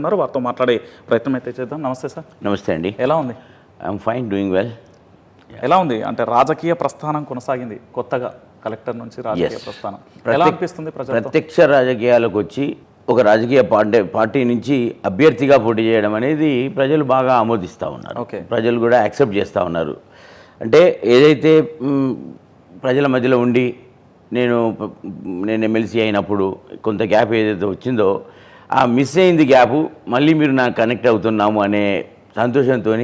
ఉన్నారు. వారితో మాట్లాడే ప్రయత్నం అయితే చేద్దాం. నమస్తే సార్. నమస్తే అండి. ఎలా ఉంది? ఐఎమ్ ఫైన్ డూయింగ్ వెల్ ఎలా ఉంది? అంటే రాజకీయ ప్రస్థానం కొనసాగింది. కొత్తగా కలెక్టర్ నుంచి రాజకీయ. ప్రస్థానం. ఎలా అనిపిస్తుంది ప్రత్యక్ష రాజకీయాలకు వచ్చి ఒక రాజకీయ పార్టీ పార్టీ నుంచి అభ్యర్థిగా పోటీ చేయడం అనేది ప్రజలు బాగా ఆమోదిస్తూ ఉన్నారు. ప్రజలు కూడా యాక్సెప్ట్ చేస్తూ ఉన్నారు. అంటే ఏదైతే ప్రజల మధ్యలో ఉండి నేను నేను ఎమ్మెల్సీ అయినప్పుడు కొంత గ్యాప్ ఏదైతే వచ్చిందో ఆ మిస్ అయింది గ్యాప్ మళ్ళీ మీరు నాకు కనెక్ట్ అవుతున్నాము అనే సంతోషంతో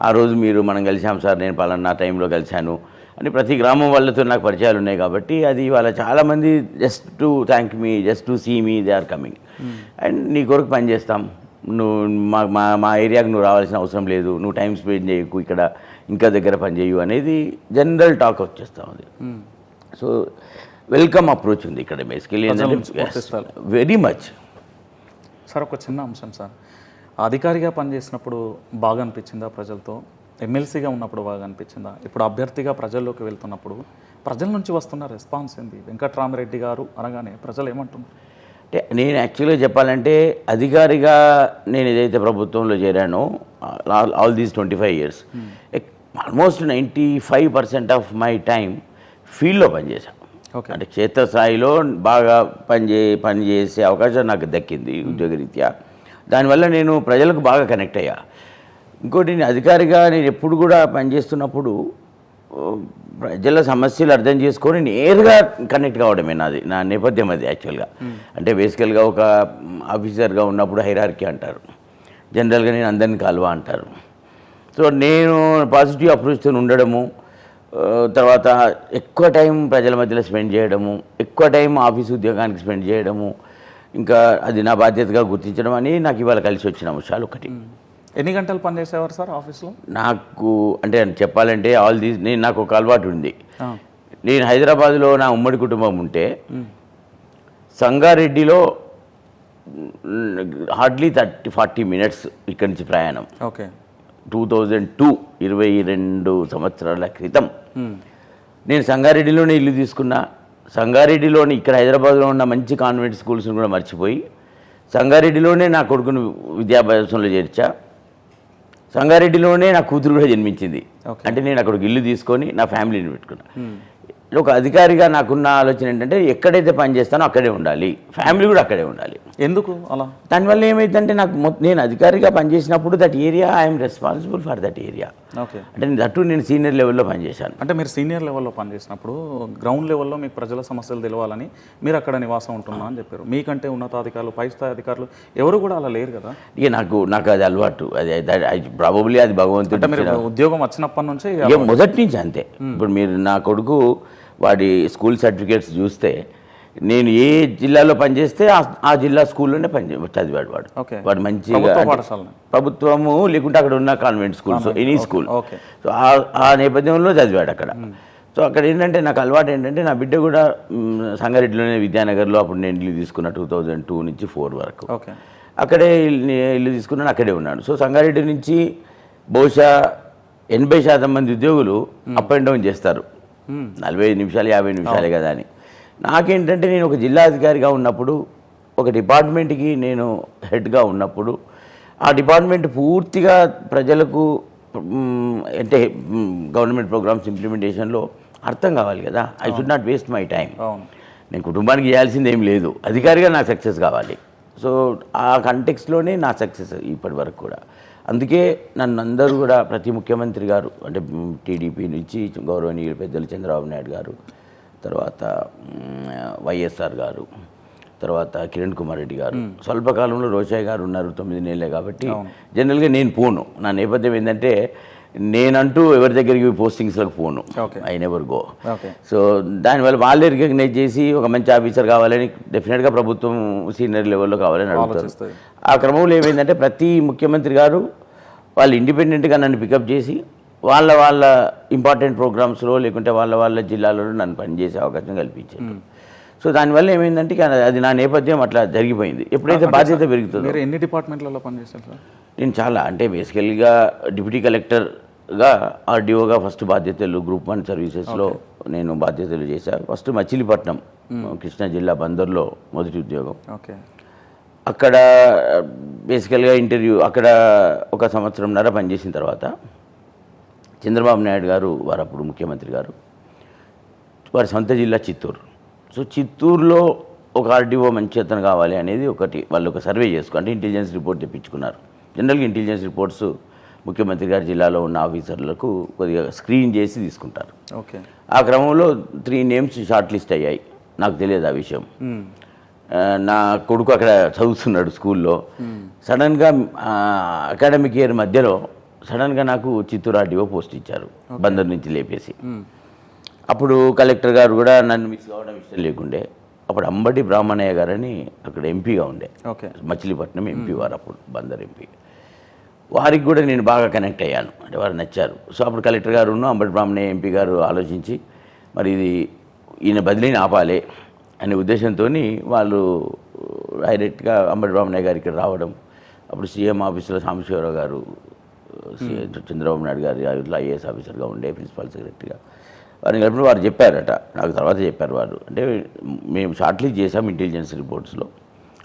ఆ రోజు మీరు మనం కలిసాం సార్. నేను పలానా టైంలో కలిశాను. అని ప్రతి గ్రామం వాళ్ళతో నాకు పరిచయాలు ఉన్నాయి కాబట్టి అది వాళ్ళ చాలామంది just to thank me just to see me they are coming and నీ కొరకు పని చేస్తాం. నువ్వు మా మా మా ఏరియాకి నువ్వు రావాల్సిన అవసరం లేదు. నువ్వు టైం స్పెండ్ చేయకు ఇక్కడ ఇంకా దగ్గర పని చేయు అనేది జనరల్ టాక్ వచ్చేస్తూ ఉంది. సో వెల్కమ్ అప్రోచ్ ఉంది ఇక్కడ బేసికలీ. వెరీ మచ్ సార్ ఒక చిన్న అంశం సార్. అధికారిగా పనిచేసినప్పుడు బాగా అనిపించిందా ప్రజలతో? ఎమ్మెల్సీగా ఉన్నప్పుడు బాగా అనిపించిందా? ఇప్పుడు అభ్యర్థిగా ప్రజల్లోకి వెళ్తున్నప్పుడు ప్రజల నుంచి వస్తున్న రెస్పాన్స్ ఏంది? వెంకట్రామరెడ్డి గారు అనగానే ప్రజలు ఏమంటున్నారు? అంటే నేను యాక్చువల్గా చెప్పాలంటే అధికారిగా నేను ఏదైతే ప్రభుత్వంలో చేరానో all these twenty five years almost ninety five percent of my time ఫీల్డ్లో పనిచేశాను. అంటే క్షేత్రస్థాయిలో బాగా పనిచే పనిచేసే అవకాశం నాకు దక్కింది ఉద్యోగరీత్యా. దానివల్ల నేను ప్రజలకు బాగా కనెక్ట్ అయ్యా. ఇంకోటి నేను అధికారిగా నేను ఎప్పుడు కూడా పనిచేస్తున్నప్పుడు ప్రజల సమస్యలు అర్థం చేసుకొని నేరుగా కనెక్ట్ కావడమే నాది నా నేపథ్యం అది యాక్చువల్గా అంటే బేసికల్గా ఒక ఆఫీసర్గా ఉన్నప్పుడు హైరార్కీ అంటారు. జనరల్గా నేను అందరిని కలవ అంటారు. సో నేను పాజిటివ్ అప్రోచ్తో ఉండడము తర్వాత ఎక్కువ టైం ప్రజల మధ్యలో స్పెండ్ చేయడము ఎక్కువ టైం ఆఫీస్ ఉద్యోగానికి స్పెండ్ చేయడము ఇంకా అది నా బాధ్యతగా గుర్తించడం అని నాకు ఇవాళ కలిసి వచ్చిన అంశాలు ఒకటి. ఎన్ని గంటలు పనిచేసేవారు సార్ ఆఫీస్లో? నాకు అంటే చెప్పాలంటే ఆల్ దీస్ నేను నాకు ఒక అలవాటు ఉంది. నేను హైదరాబాద్లో నా ఉమ్మడి కుటుంబం ఉంటే సంగారెడ్డిలో హార్డ్లీ థర్టీ ఫార్టీ మినిట్స్ ఇక్కడి నుంచి ప్రయాణం. ఓకే. టూ థౌజండ్ టూ ఇరవై రెండు సంవత్సరాల క్రితం. నేను సంగారెడ్డిలోనే ఇల్లు తీసుకున్నా. సంగారెడ్డిలోని ఇక్కడ హైదరాబాద్లో ఉన్న మంచి కాన్వెంట్ స్కూల్స్ని కూడా మర్చిపోయి సంగారెడ్డిలోనే నా కొడుకును విద్యాభ్యాసంలో చేర్చా. సంగారెడ్డిలోనే నా కూతురు కూడా జన్మించింది. అంటే నేను అక్కడ ఒక ఇల్లు తీసుకొని నా ఫ్యామిలీని పెట్టుకున్నా. ఒక అధికారిగా నాకున్న ఆలోచన ఏంటంటే ఎక్కడైతే పని చేస్తానో అక్కడే ఉండాలి. ఫ్యామిలీ కూడా అక్కడే ఉండాలి. ఎందుకు అలా? దానివల్ల ఏమైందంటే నాకు నేను అధికారిగా పనిచేసినప్పుడు that area I'm responsible for that area okay. అంటే దట్టు నేను సీనియర్ లెవెల్లో పనిచేశాను అంటే మీరు సీనియర్ లెవెల్లో పనిచేసినప్పుడు గ్రౌండ్ లెవెల్లో మీకు ప్రజల సమస్యలు తెలవాలని మీరు అక్కడ నివాసం ఉంటున్నా అని చెప్పారు. మీకంటే ఉన్నతాధికారులు పై స్థాయి అధికారులు ఎవరు కూడా అలా లేరు కదా? ఇక నాకు నాకు అది అలవాటు. అది ప్రాబబ్లీ అది భగవంతుడు అంటే మీరు ఉద్యోగం వచ్చినప్పటి నుంచే మొదటి నుంచి అంతే. ఇప్పుడు మీరు నా కొడుకు వాడి స్కూల్ సర్టిఫికేట్స్ చూస్తే నేను ఏ జిల్లాలో పనిచేస్తే ఆ- జిల్లా స్కూల్లోనే పని చదివాడు వాడు. ఓకే. వాడు మంచిగా ప్రభుత్వము లేకుంటే అక్కడ ఉన్న convent schools any school so ఆ- ఆ నేపథ్యంలో చదివాడు అక్కడ. సో అక్కడ ఏంటంటే నాకు అలవాటు ఏంటంటే నా బిడ్డ కూడా సంగారెడ్డిలోనే విద్యానగర్లో అప్పుడు నేను ఇల్లు తీసుకున్న టూ థౌజండ్ టూ నుంచి ఫోర్ వరకు. ఓకే. అక్కడే ఇల్లు తీసుకున్నాను అక్కడే ఉన్నాడు. సో సంగారెడ్డి నుంచి బహుశా ఎనభై శాతం మంది ఉద్యోగులు అప్ అండ్ డౌన్ చేస్తారు. నలభై ఐదు నిమిషాలు యాభై నిమిషాలే కదా అని. నాకేంటంటే నేను ఒక జిల్లా అధికారిగా ఉన్నప్పుడు ఒక డిపార్ట్మెంట్కి నేను హెడ్గా ఉన్నప్పుడు ఆ డిపార్ట్మెంట్ పూర్తిగా ప్రజలకు అంటే గవర్నమెంట్ ప్రోగ్రామ్స్ ఇంప్లిమెంటేషన్లో అర్థం కావాలి కదా. I should not waste my time నేను కుటుంబానికి చేయాల్సింది ఏం లేదు. అధికారిగా నాకు సక్సెస్ కావాలి. సో ఆ కంటెక్స్లోనే నా సక్సెస్ ఇప్పటి వరకు కూడా. అందుకే నన్ను అందరూ కూడా ప్రతి ముఖ్యమంత్రి గారు అంటే టీడీపీ నుంచి గౌరవనీయులు పెద్దలు చంద్రబాబు నాయుడు గారు తర్వాత వైఎస్ఆర్ గారు తర్వాత కిరణ్ కుమార్ రెడ్డి గారు. స్వల్పకాలంలో రోషయ్య గారు ఉన్నారు తొమ్మిది నెలలే కాబట్టి జనరల్గా నేను పోను. నా నేపథ్యం ఏంటంటే నేనంటూ ఎవరి దగ్గరికి పోస్టింగ్స్లకు పోను. I never go. సో దానివల్ల వాళ్ళే రికగ్నైజ్ చేసి ఒక మంచి ఆఫీసర్ కావాలని డెఫినెట్గా ప్రభుత్వం సీనియర్ లెవెల్లో కావాలని అడుగుతారు. ఆ క్రమంలో ఏమైందంటే ప్రతి ముఖ్యమంత్రి గారు వాళ్ళు ఇండిపెండెంట్గా నన్ను పికప్ చేసి వాళ్ళ వాళ్ళ ఇంపార్టెంట్ ప్రోగ్రామ్స్లో లేకుంటే వాళ్ళ వాళ్ళ జిల్లాలలో నన్ను పనిచేసే అవకాశం కల్పించారు. సో దానివల్ల ఏమైందంటే అది నా నేపథ్యం అట్లా జరిగిపోయింది. ఎప్పుడైతే బాధ్యత పెరుగుతుందో. మీరు ఎన్ని డిపార్ట్మెంట్లలో పనిచేశారు సార్? నేను చాలా అంటే బేసికల్గా డిప్యూటీ కలెక్టర్గా ఆర్డీఓగా ఫస్ట్ బాధ్యతలు గ్రూప్ వన్ సర్వీసెస్లో నేను బాధ్యతలు చేశాను. ఫస్ట్ మచిలీపట్నం కృష్ణా జిల్లా బందర్లో మొదటి ఉద్యోగం. ఓకే. అక్కడ బేసికల్గా ఇంటర్వ్యూ అక్కడ ఒక సంవత్సరంన్నర పనిచేసిన తర్వాత చంద్రబాబు నాయుడు గారు వారు అప్పుడు ముఖ్యమంత్రి గారు వారి సొంత జిల్లా చిత్తూరు. సో చిత్తూరులో ఒక ఆర్డీఓ మంచి అతను కావాలి అనేది ఒకటి వాళ్ళు ఒక సర్వే చేసుకో అంటే ఇంటెలిజెన్స్ రిపోర్ట్ తెప్పించుకున్నారు. జనరల్గా ఇంటెలిజెన్స్ రిపోర్ట్స్ ముఖ్యమంత్రి గారి జిల్లాలో ఉన్న ఆఫీసర్లకు కొద్దిగా స్క్రీన్ చేసి తీసుకుంటారు. ఓకే. ఆ క్రమంలో త్రీ నేమ్స్ షార్ట్ లిస్ట్ అయ్యాయి. నాకు తెలియదు ఆ విషయం. నా కొడుకు అక్కడ చదువుతున్నాడు స్కూల్లో. సడన్గా అకాడమిక్ ఇయర్ మధ్యలో సడన్గా నాకు చిత్తూరు ఆర్డీఓ పోస్ట్ ఇచ్చారు. బందర్ నుంచి లేపేసి. అప్పుడు కలెక్టర్ గారు కూడా నన్ను మిస్ కావడం ఇష్టం లేకుండే. అప్పుడు అంబటి బ్రాహ్మణయ్య గారని అక్కడ ఎంపీగా ఉండే. ఓకే. మచిలీపట్నం ఎంపీ వారు అప్పుడు బందర్ ఎంపీ. వారికి కూడా నేను బాగా కనెక్ట్ అయ్యాను. అంటే వారు నచ్చారు. సో అప్పుడు కలెక్టర్ గారు అంబటి బ్రాహ్మణయ్య ఎంపీ గారు ఆలోచించి మరి ఇది ఈయన బదిలీని ఆపాలి అనే ఉద్దేశంతో వాళ్ళు డైరెక్ట్గా అంబటి బ్రాహ్మణయ్య గారు ఇక్కడ రావడం. అప్పుడు సీఎం ఆఫీసులో సాంబశివరావు గారు చంద్రబాబు నాయుడు గారు ఇట్లా ఐఏఎస్ ఆఫీసర్గా ఉండే ప్రిన్సిపల్ సెక్రటరీగా. వారిని కలిపిన వారు చెప్పారట. నాకు తర్వాత చెప్పారు వారు. అంటే మేము షార్ట్ చేసాం ఇంటెలిజెన్స్ రిపోర్ట్స్లో.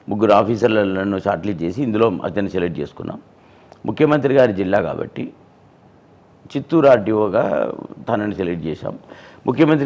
ముగ్గురు ఆఫీసర్లను షార్ట్ చేసి ఇందులో అతన్ని సెలెక్ట్ చేసుకున్నాం. ముఖ్యమంత్రి గారి జిల్లా కాబట్టి చిత్తూరు ఆర్డీఓగా తనని సెలెక్ట్ చేశాం. ముఖ్యమంత్రి